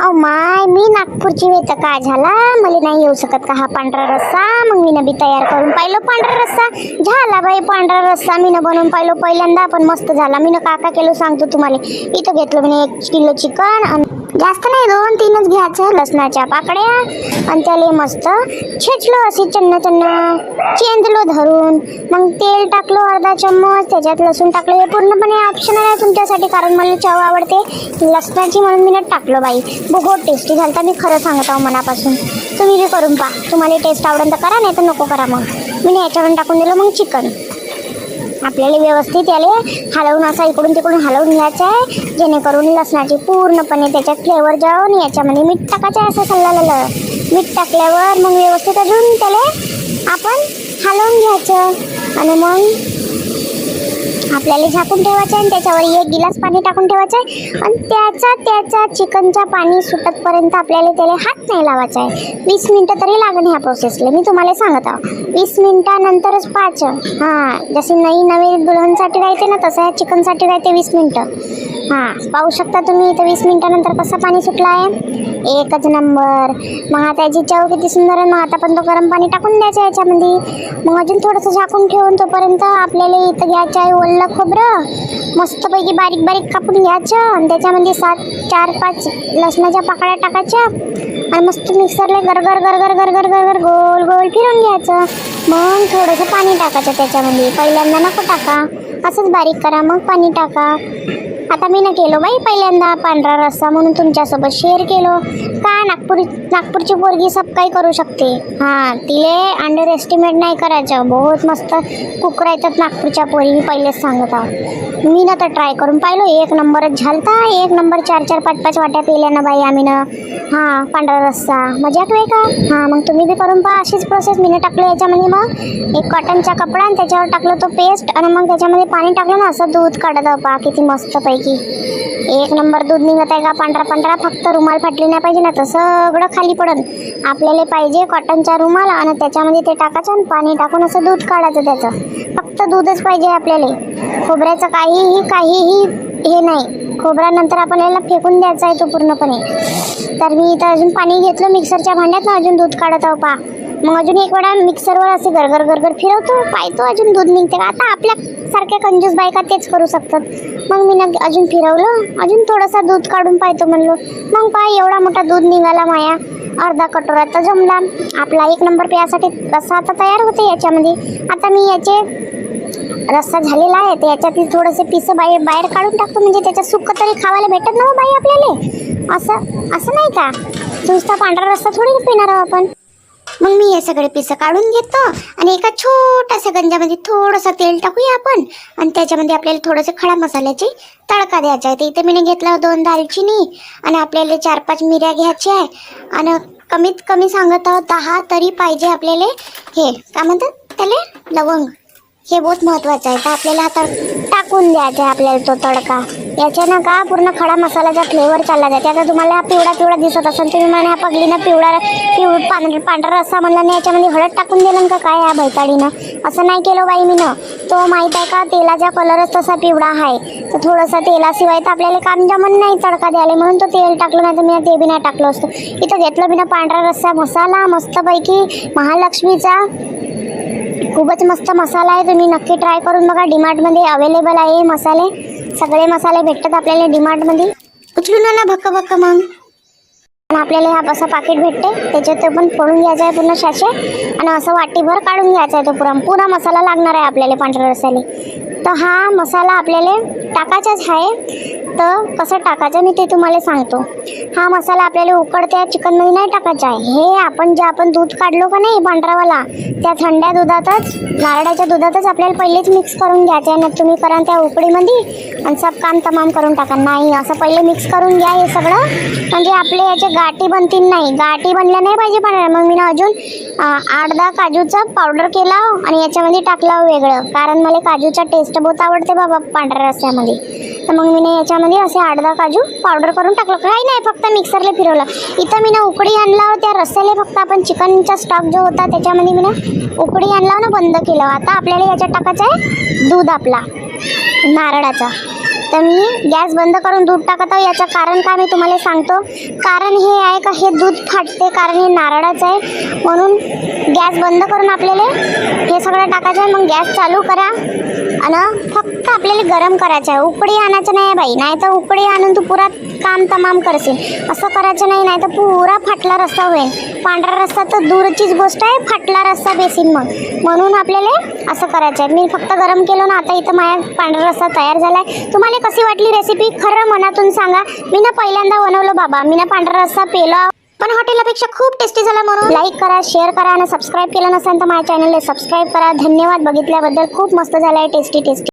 अहो माय मी नागपूरची वेत का झाला? मला नाही येऊ शकत का हा पांढरा रस्सा? मग मी बी तयार करून पाहिलो पांढरा रस्सा. झाला बाई पांढरा रस्सा. मी बनवून पाहिलो पहिल्यांदा पण मस्त झाला. मी ना काका केलो सांगतो तुम्हाला. इथं घेतलं मी एक किलो चिकन आणि जास्त नाही दोन तीनच घ्यायचं लसणाच्या पाकड्या आणि त्याला मस्त छेचलो अशी चन्न चन्न चेंदलो धरून. मग तेल टाकलो अर्धा चम्मच त्याच्यात लसूण टाकलं. हे पूर्णपणे ऑप्शनल आहे तुमच्यासाठी कारण मला चव आवडते. लसणाची म्हणून मी टाकलं बाई. बहुत टेस्टी झालता मी खरं सांगत आहो मनापासून. तुम्ही बी करून पहा. तुम्हाला टेस्ट आवडेल तर करा नाही तर नको करा मग. मी याच्यावरून टाकून दिलं मग चिकन आपल्याला व्यवस्थित याले हलवून असा इकडून तिकडून हलवून घ्यायचं आहे. जेणेकरून लसणाची पूर्णपणे त्याच्यात फ्लेवर जाऊन याच्यामध्ये मीठ टाकायचं आहे असं सल्लालेलं मीठ टाकल्यावर मग व्यवस्थित अजून त्याला आपण हलवून घ्यायचं. आणि मग आपल्याला झाकून ठेवायचं आणि त्याच्यावर एक गिलास पाणी टाकून ठेवायचं आहे. आणि त्याचा त्याचा चिकनचा पाणी सुटतपर्यंत आपल्याला त्याला हात नाही लावायचा आहे. वीस मिनटं तरी लागण ह्या प्रोसेसला मी तुम्हाला सांगत आहो. वीस मिनटानंतरच पाच हां जसे नई नवी दुल्हनसाठी राहते ना तसं ह्या चिकनसाठी राहते वीस मिनटं. हां पाहू शकता तुम्ही इथं वीस मिनटानंतर कसं पाणी सुटलं आहे? एकच नंबर. मग आता याची चव किती सुंदर आहे. मग आता पण तो गरम पाणी टाकून द्यायचं याच्यामध्ये. मग अजून थोडंसं झाकून ठेवून तोपर्यंत आपल्याला इथं घ्यायचं आहे. ओलं खोबरं. मस्तपैकी बारीक बारीक कापून घ्यायचं आणि त्याच्यामध्ये सात चार पाच लसणाच्या पाकळ्या टाकायच्या आणि मस्त मिक्सरला गरगर गरगर गरगर गरगर गोल गोल फिरून घ्यायचं. मग थोडंसं पाणी टाकायचं त्याच्यामध्ये. पहिल्यांदा नको टाका. असंच बारीक करा मग पाणी टाका. आता मी ना केलो बाई पहिल्यांदा पांढरा रस्सा म्हणून तुमच्यासोबत शेअर केलो. का नागपूर नागपूरची पोरगी सब काही करू शकते. हां तिले अंडर एस्टिमेट नाही करायचं. बहुत मस्त कुक राहतात नागपूरच्या पोरी मी पहिलेच सांगत आहो. मी ना तर ट्राय करून पाहिलो. एक नंबरच झालता. एक नंबर चार चार पाच पाच वाट्या पिल्या ना बाई आम्ही ना. हां पांढरा रस्सा. मजाक वे का? हां मग तुम्ही बी करून पहा. अशीच प्रोसेस मी टाकलो याच्यामध्ये मग. एक कॉटनचा कपडा आणि त्याच्यावर टाकलं तो पेस्ट आणि मग त्याच्यामध्ये पाणी टाकलं ना असं दूध काढत पा किती मस्त पैकी एक नंबर दूध निघत आहे का पांढरा पांढरा फक्त रुमाल फाटली नाही पाहिजे ना तर सगळं खाली पडन. आपल्याला पाहिजे कॉटनचा रुमाल आणि त्याच्यामध्ये ते टाकायचं आणि पाणी टाकून असं दूध काढायचं त्याचं. फक्त दूधच पाहिजे आपल्याला. खोबऱ्याचं काहीही काहीही हे नाही. खोबऱ्यानंतर आपण याला फेकून द्यायचा आहे तो पूर्णपणे. तर मी इथं अजून पाणी घेतलं मिक्सरच्या भांड्यात ना अजून दूध काढत आहो पा मग अजून एक वेळा मिक्सरवर असे गरगर गरगर फिरवतो पाहतो अजून दूध निघते. का आता आपल्या सारख्या कंजूस बायका तेच करू शकतात. मग मी नक्की अजून फिरवलं अजून थोडंसं दूध काढून पाहतो म्हणलो. मग पाय एवढा मोठा दूध निघाला माया. अर्धा कटोरा तर जमला. आपला एक नंबर प्यासाठी रस्सा आता तयार होते याच्यामध्ये. आता मी याचे रस्सा झालेला आहे तर याच्यातील थोडेसे पिसं बाहेर बाहेर काढून टाकतो. म्हणजे त्याचं सुक्क तरी खावायला भेटत ना हो बाई आपल्याला. असं असं नाही का? नुसता पांढरा रस्सा थोडी पिणार आहोत आपण. मग मी हे सगळे पिसं काढून घेतो आणि एका छोट्याशा गंजामध्ये थोडंसं तेल टाकूया आपण. आणि त्याच्यामध्ये आपल्याला थोडंसं खडा मसाल्याची तडका द्यायचा आहे. तर इथे मी घेतला दोन दालचिनी आणि आपल्याला चार पाच मिऱ्या घ्यायच्या आहे. आणि कमीत कमी सांगत आहोत दहा तरी पाहिजे आपल्याला हे. काय म्हणतात त्याला? लवंग. हे बहुत महत्वाचं आहे. तर आपल्याला आता टाकून द्यायचं आहे आपल्याला तो तडका. याच्यानं का पूर्ण खडा मसाल्याचा फ्लेवर चालला जाते? आता तुम्हाला हा पिवळा पिवळा दिसत असेल. तुम्ही म्हणा पगलीनं पिवळा पिव पांढरा पांढरा रस्सा म्हणला. नाही याच्यामध्ये हळद टाकून दिलं का काय या भैताडीनं असं नाही केलं बाई मीनं. तो माहीत आहे का? तेलाचा कलरच तसा पिवळा आहे. तर थोडंसं तेलाशिवाय तर आपल्याला काम जमन नाही तडका द्यायला. म्हणून तो तेल टाकलं नाही तर मी ते बी नाही टाकलं असतं. इथं घेतलं मी ना पांढरा रस्सा मसाला मस्तपैकी महालक्ष्मीचा खूपच मस्त मसाला आहे तुम्ही नक्की ट्राय करून बघा. डीमार्टमध्ये अवेलेबल आहे हे मसाले. सगळे मसाले भेटतात आपल्याला डीमार्टमध्ये उचलून ना भक्क भक्क मग. आणि आपल्याला हा असं पाकिट भेटते. त्याच्यात पण फोडून घ्यायचं आहे पूर्ण शाशे आणि असं वाटीभर काढून घ्यायचा आहे तो पुरा. पुरा मसाला लागणार आहे आपल्याला पांढऱ्या रस्याला तर हा मसाला आपल्याला टाकायचाच आहे. तर कसं टाकायचं मी ते तुम्हाला सांगतो. हा मसाला आपल्याला उकडत्या चिकनमध्ये नाही टाकायचा आहे. हे आपण जे आपण दूध काढलो का नाही पांढरावाला त्या थंड्या दुधातच नारळाच्या दुधातच आपल्याला पहिलेच मिक्स करून घ्यायचं आहे. ना तुम्ही करा त्या उकडीमध्ये आणि सब काम तमाम करून टाका. नाही असं पहिले मिक्स करून घ्या हे सगळं. म्हणजे आपले याचे गाठी बनतील नाही. गाठी बनल्या नाही पाहिजे पांढऱ्या मग मी ना अजून आठ दहा काजूचा पावडर केला आणि याच्यामध्ये टाकला वेगळं. कारण मला काजूचा टेस्ट बहुत आवडते बाबा पांढऱ्या रस्त्यामध्ये तर मग मी याच्यामध्ये असे आठ दहा काजू पावडर करून टाकलं. काही नाही फक्त मिक्सरला फिरवलं. इथं मी ना उकडी आणला त्या रस्त्याला फक्त आपण चिकनचा स्टॉक जो होता त्याच्यामध्ये मी ना उकडी आणला ना बंद केलं. आता आपल्याला याच्यात टाकायचं आहे दूध आपला नारळाचा. तर मी गॅस बंद करून दूध टाकत आहे. याचं कारण काय मी तुम्हाला सांगतो. कारण हे आहे का हे दूध फाटते कारण हे नारळाचं आहे. म्हणून गॅस बंद करून आपल्याला हे सगळं टाकायचं आहे. मग गॅस चालू करा. आणि फक्त आपल्याला गरम करायचं आहे. उकडी आणायचं नाही आहे बाई. नाही तर उकडी आणून तू पुरा काम तमाम करशील. असं करायचं नाही नाही तर पुरा फाटला रस्ता होईल. पांढरा रस्ता तर दूरचीच गोष्ट आहे. फाटला रस्ता बेसीन मग. म्हणून आपल्याला असं करायचं आहे. मी फक्त गरम केलं ना आता इथं माझ्या पांढरा रस्ता तयार झाला आहे तुम्हाला कशी वाटली रेसिपी खरं मनातून सांगा. मी ना पहिल्यांदा बनवलं बाबा. मी ना पांढरा रस्सा पेलो. पण हॉटेलपेक्षा खूप टेस्टी झाला म्हणून. लाईक करा शेअर करा आणि सबस्क्राईब केलं नसेल तर माझ्या चॅनलला सबस्क्राईब करा. धन्यवाद. बघितल्याबद्दल खूप मस्त झालं आहे टेस्टी टेस्टी